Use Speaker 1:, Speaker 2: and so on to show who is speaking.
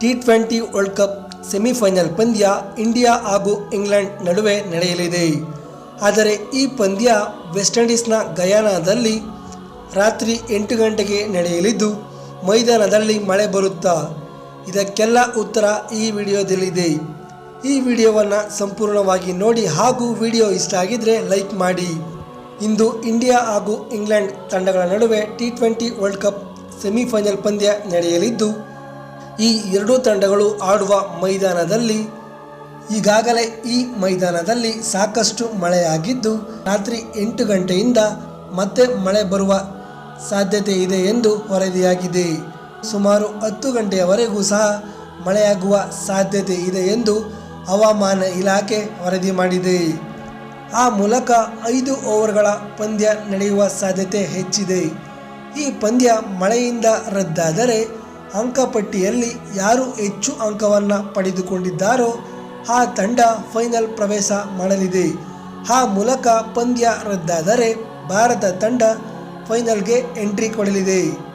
Speaker 1: T twenty World Cup semifinal ಪಂದ್ಯ India ಹಾಗೂ England ನಡುವೆ ನಡೆಯಲಿದೆ. ಆದರೆ ಈ ಪಂದ್ಯ ವೆಸ್ಟ್ ಇಂಡೀಸ್ನ ಗಯಾನಾದಲ್ಲಿ ರಾತ್ರಿ ಎಂಟು ಗಂಟೆಗೆ ನಡೆಯಲಿದ್ದು, ಮೈದಾನದಲ್ಲಿ ಮಳೆ ಬರುತ್ತಾ? ಇದಕ್ಕೆಲ್ಲ ಉತ್ತರ ಈ ವಿಡಿಯೋದಲ್ಲಿದೆ. ಈ ವಿಡಿಯೋವನ್ನು ಸಂಪೂರ್ಣವಾಗಿ ನೋಡಿ ಹಾಗೂ ವಿಡಿಯೋ ಇಷ್ಟ ಆಗಿದ್ದರೆ ಲೈಕ್ ಮಾಡಿ. ಇಂದು ಇಂಡಿಯಾ ಹಾಗೂ ಇಂಗ್ಲೆಂಡ್ ತಂಡಗಳ ನಡುವೆ T twenty World Cup semifinal ಪಂದ್ಯ ನಡೆಯಲಿದ್ದು ಈ ಎರಡೂ ತಂಡಗಳು ಆಡುವ ಮೈದಾನದಲ್ಲಿ, ಈಗಾಗಲೇ ಈ ಮೈದಾನದಲ್ಲಿ ಸಾಕಷ್ಟು ಮಳೆಯಾಗಿದ್ದು, ರಾತ್ರಿ ಎಂಟು ಗಂಟೆಯಿಂದ ಮತ್ತೆ ಮಳೆ ಬರುವ ಸಾಧ್ಯತೆ ಇದೆ ಎಂದು ವರದಿಯಾಗಿದೆ. ಸುಮಾರು ಹತ್ತು ಗಂಟೆಯವರೆಗೂ ಸಹ ಮಳೆಯಾಗುವ ಸಾಧ್ಯತೆ ಇದೆ ಎಂದು ಹವಾಮಾನ ಇಲಾಖೆ ವರದಿ ಮಾಡಿದೆ. ಆ ಮೂಲಕ ಐದು ಓವರ್ಗಳ ಪಂದ್ಯ ನಡೆಯುವ ಸಾಧ್ಯತೆ ಹೆಚ್ಚಿದೆ. ಈ ಪಂದ್ಯ ಮಳೆಯಿಂದ ರದ್ದಾದರೆ ಅಂಕಪಟ್ಟಿಯಲ್ಲಿ ಯಾರು ಹೆಚ್ಚು ಅಂಕವನ್ನು ಪಡೆದುಕೊಂಡಿದ್ದಾರೋ ಆ ತಂಡ ಫೈನಲ್ ಪ್ರವೇಶ ಮಾಡಲಿದೆ. ಆ ಮೂಲಕ ಪಂದ್ಯ ರದ್ದಾದರೆ ಭಾರತ ತಂಡ ಫೈನಲ್ಗೆ ಎಂಟ್ರಿ ಕೊಡಲಿದೆ.